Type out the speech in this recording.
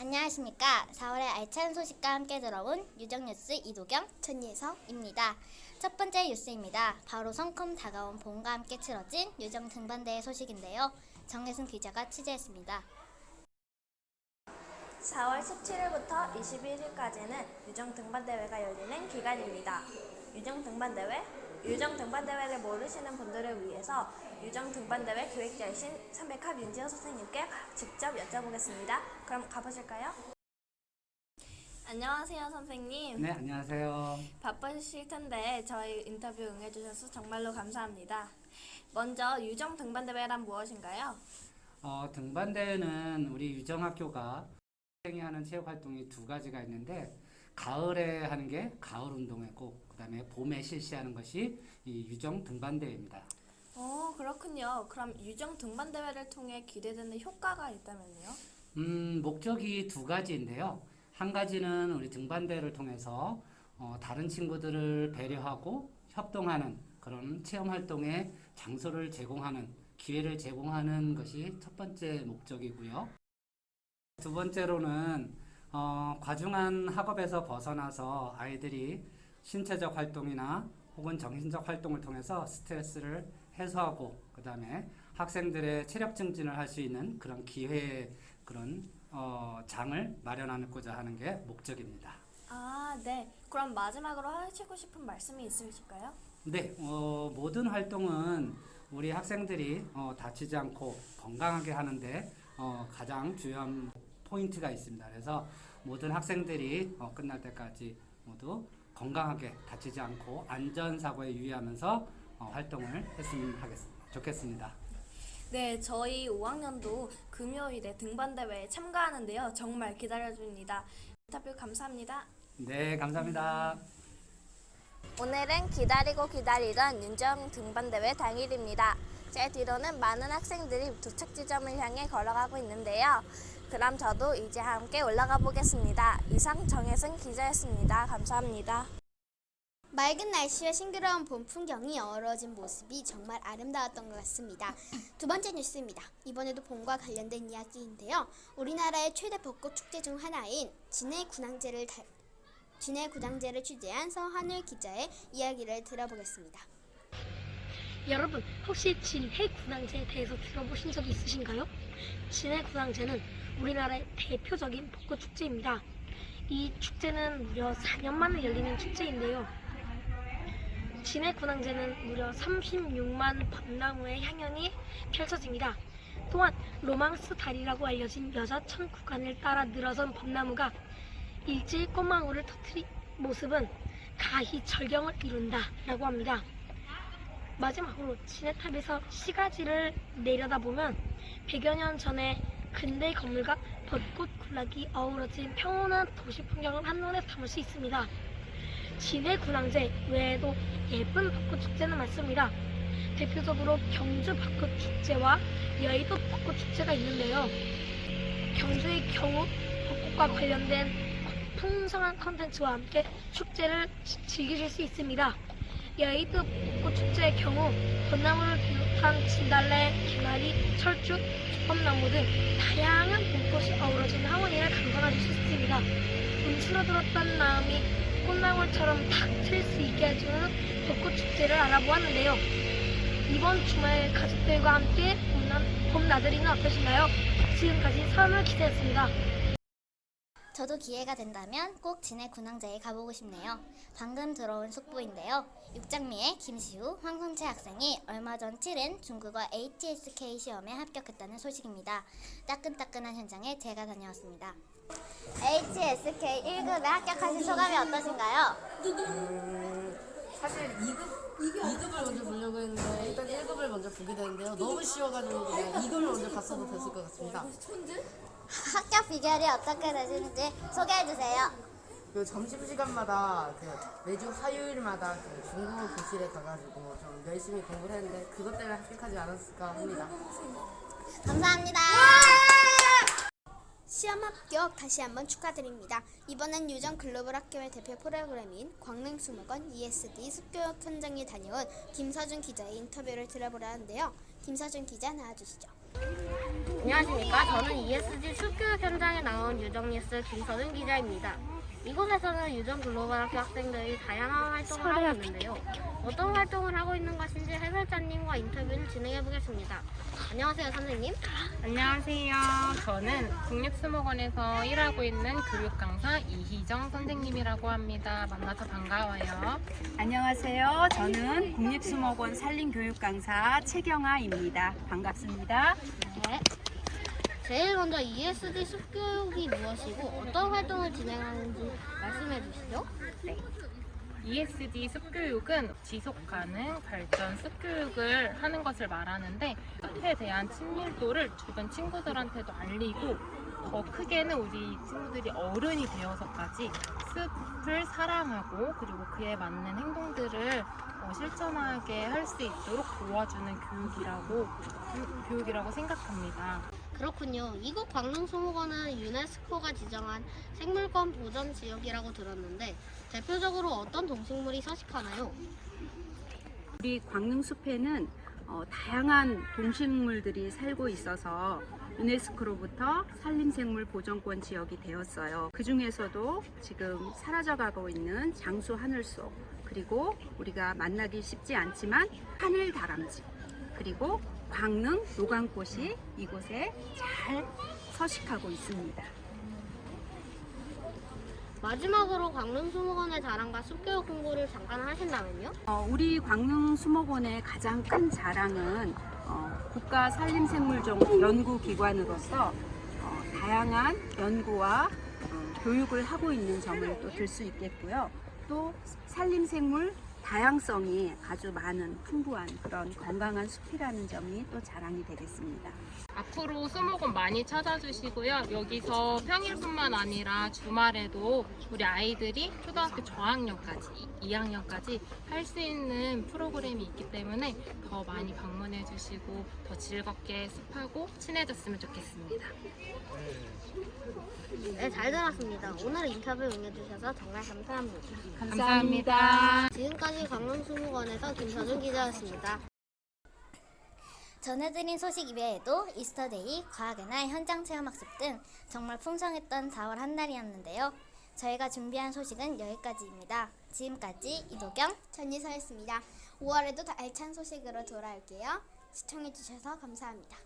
안녕하십니까. 4월의 알찬 소식과 함께 들어온 유정뉴스 이도경, 전예서입니다. 첫 번째 뉴스입니다. 바로 성큼 다가온 봄과 함께 치러진 유정 등반대회 소식인데요. 정혜승 기자가 취재했습니다. 4월 17일부터 21일까지는 유정 등반대회가 열리는 기간입니다. 유정 등반대회? 유정 등반 대회를 모르시는 분들을 위해서 유정 등반 대회 기획자이신 300합 윤지호 선생님께 직접 여쭤보겠습니다. 그럼 가보실까요? 안녕하세요, 선생님. 네, 안녕하세요. 바쁘실 텐데 저희 인터뷰 응해주셔서 정말로 감사합니다. 먼저 유정 등반 대회란 무엇인가요? 어, 등반 대회는 우리 유정 학교가 학생이 하는 체육 활동이 두 가지가 있는데 가을에 하는 게 가을 운동회고 그다음에 봄에 실시하는 것이 이 유정 등반 대회입니다. 어, 그렇군요. 그럼 유정 등반 대회를 통해 기대되는 효과가 있다면요? 음, 목적이 두 가지인데요. 한 가지는 우리 등반 대회를 통해서 어, 다른 친구들을 배려하고 협동하는 그런 체험 활동에 장소를 제공하는 기회를 제공하는 것이 첫 번째 목적이고요. 두 번째로는 어, 과중한 학업에서 벗어나서 아이들이 신체적 활동이나 혹은 정신적 활동을 통해서 스트레스를 해소하고 그 다음에 학생들의 체력 증진을 할 수 있는 그런 기회 그런 어, 장을 마련하고자 하는 게 목적입니다. 아, 네. 그럼 마지막으로 하시고 싶은 말씀이 있으실까요? 네, 어, 모든 활동은 우리 학생들이 어, 다치지 않고 건강하게 하는데 어, 가장 중요한 포인트가 있습니다. 그래서 모든 학생들이 어, 끝날 때까지 모두 건강하게 다치지 않고 안전 사고에 유의하면서 어, 활동을 했으면 하겠습니다. 좋겠습니다. 네, 저희 5학년도 금요일에 등반대회에 참가하는데요. 정말 기다려줍니다. 인터뷰 감사합니다. 네, 감사합니다. 오늘은 기다리고 기다리던 윤정 등반대회 당일입니다. 제 뒤로는 많은 학생들이 도착 지점을 향해 걸어가고 있는데요. 그럼 저도 이제 함께 올라가 보겠습니다. 이상 정혜승 기자였습니다. 감사합니다. 맑은 날씨와 싱그러운 봄 풍경이 어우러진 모습이 정말 아름다웠던 것 같습니다. 두 번째 뉴스입니다. 이번에도 봄과 관련된 이야기인데요. 우리나라의 최대 벚꽃 축제 중 하나인 진해 군항제를 달- 진해 군항제를 취재한 서하늘 기자의 이야기를 들어보겠습니다. 여러분 혹시 진해 군항제에 대해서 들어보신 적이 있으신가요? 진해 군항제는 우리나라의 대표적인 벚꽃 축제입니다. 이 축제는 무려 4년 만에 열리는 축제인데요. 진해 군항제는 무려 36만 벚나무의 향연이 펼쳐집니다. 또한 로망스 다리라고 알려진 여자천 구간을 따라 늘어선 벚나무가 일제히 꽃망울을 터뜨린 모습은 가히 절경을 이룬다라고 합니다. 마지막으로 진해탑에서 시가지를 내려다보면 100여 년 전에 근대 건물과 벚꽃 군락이 어우러진 평온한 도시 풍경을 한눈에 담을 수 있습니다. 진해 군항제 외에도 예쁜 벚꽃 축제는 많습니다. 대표적으로 경주 벚꽃 축제와 여의도 벚꽃 축제가 있는데요. 경주의 경우 벚꽃과 관련된 풍성한 컨텐츠와 함께 축제를 지- 즐기실 수 있습니다. 여의도 벚꽃 축제의 경우 벚나무를 비롯한 진달래, 개나리, 철쭉, 주범나무 등 다양한 봄꽃이 어우러진 하모니를 감상하실 수 있습니다. 움츠러들었던 마음이 꽃나물처럼 탁 트일 수 있게 해주는 벚꽃 축제를 알아보았는데요. 이번 주말 가족들과 함께 봄나, 봄나들이는 어떠신가요? 지금까지 서울 기자였습니다. 저도 기회가 된다면 꼭 진해 군항제에 가보고 싶네요. 방금 들어온 속보인데요. 육장미의 김시우, 황성채 학생이 얼마 전 치른 중국어 HSK 시험에 합격했다는 소식입니다. 따끈따끈한 현장에 제가 다녀왔습니다. HSK 1급에 합격하신 소감이 어떠신가요? 사실 2급, 2급을 먼저 보려고 했는데 일단 1급을 먼저 보게 되는데요. 너무 쉬워가지고 그냥 2급을 먼저 갔어도 됐을 것 같습니다. 비결이 어떻게 되시는지 소개해 주세요. 그 점심시간마다 그 매주 화요일마다 그 중국어 교실에 가가지고 좀 열심히 공부를 했는데 그것 때문에 합격하지 않았을까 합니다. 감사합니다. 시험 합격 다시 한번 축하드립니다. 이번엔 유정 글로벌 학교의 대표 프로그램인 광릉 수목원 ESD 숲교육 현장에 다녀온 김서준 기자의 인터뷰를 들어보려 하는데요. 김서준 기자 나와주시죠. 안녕하십니까. 저는 ESG 숲교육 현장에 나온 유정뉴스 김선은 기자입니다. 이곳에서는 유정 글로벌 학교 학생들이 다양한 활동을 하고 있는데요. 어떤 활동을 하고 있는 것인지 해설자님과 인터뷰를 진행해 보겠습니다. 안녕하세요, 선생님. 안녕하세요. 저는 국립수목원에서 일하고 있는 교육 강사 이희정 선생님이라고 합니다. 만나서 반가워요. 안녕하세요. 저는 국립수목원 산림교육 강사 최경아입니다. 반갑습니다. 네. 제일 먼저 ESG 숲교육이 무엇이고 어떤 활동을 진행하는지 말씀해 주시죠. ESG 숲교육은 지속 가능 발전 숲교육을 하는 것을 말하는데 숲에 대한 친밀도를 주변 친구들한테도 알리고 더 크게는 우리 친구들이 어른이 되어서까지 숲을 사랑하고 그리고 그에 맞는 행동들을 어, 실천하게 할 수 있도록 도와주는 교육이라고 음, 교육이라고 생각합니다. 그렇군요. 이곳 광릉수목원은 유네스코가 지정한 생물권 보전 지역이라고 들었는데 대표적으로 어떤 동식물이 서식하나요? 우리 광릉숲에는 어, 다양한 동식물들이 살고 있어서 유네스코로부터 산림생물 보존권 지역이 되었어요. 그 중에서도 지금 사라져가고 있는 장수 하늘소, 그리고 우리가 만나기 쉽지 않지만 하늘 다람쥐, 그리고 광릉 노강꽃이 이곳에 잘 서식하고 있습니다. 마지막으로 광릉 수목원의 자랑과 숲교육 공부를 잠깐 하신다면요? 어, 우리 광릉 수목원의 가장 큰 자랑은 어, 국가 산림생물종 연구기관으로서 어, 다양한 연구와 어, 교육을 하고 있는 점을 또 들 수 있겠고요. 또 산림생물 다양성이 아주 많은 풍부한 그런 건강한 숲이라는 점이 또 자랑이 되겠습니다. 앞으로 수목원 많이 찾아주시고요. 여기서 평일뿐만 아니라 주말에도 우리 아이들이 초등학교 저학년까지, 2학년까지 할 수 있는 프로그램이 있기 때문에 더 많이 방문해 주시고 더 즐겁게 숲하고 친해졌으면 좋겠습니다. 네, 잘 들었습니다. 오늘 인터뷰 응해주셔서 정말 감사합니다. 감사합니다. 지금까지 광릉수목원에서 김서준 기자였습니다. 전해드린 소식 이외에도 이스터데이, 과학의 날, 현장 체험학습 등 정말 풍성했던 4월 한 달이었는데요. 저희가 준비한 소식은 여기까지입니다. 지금까지 이도경, 전희서였습니다. 5월에도 더 알찬 소식으로 돌아올게요. 시청해주셔서 감사합니다.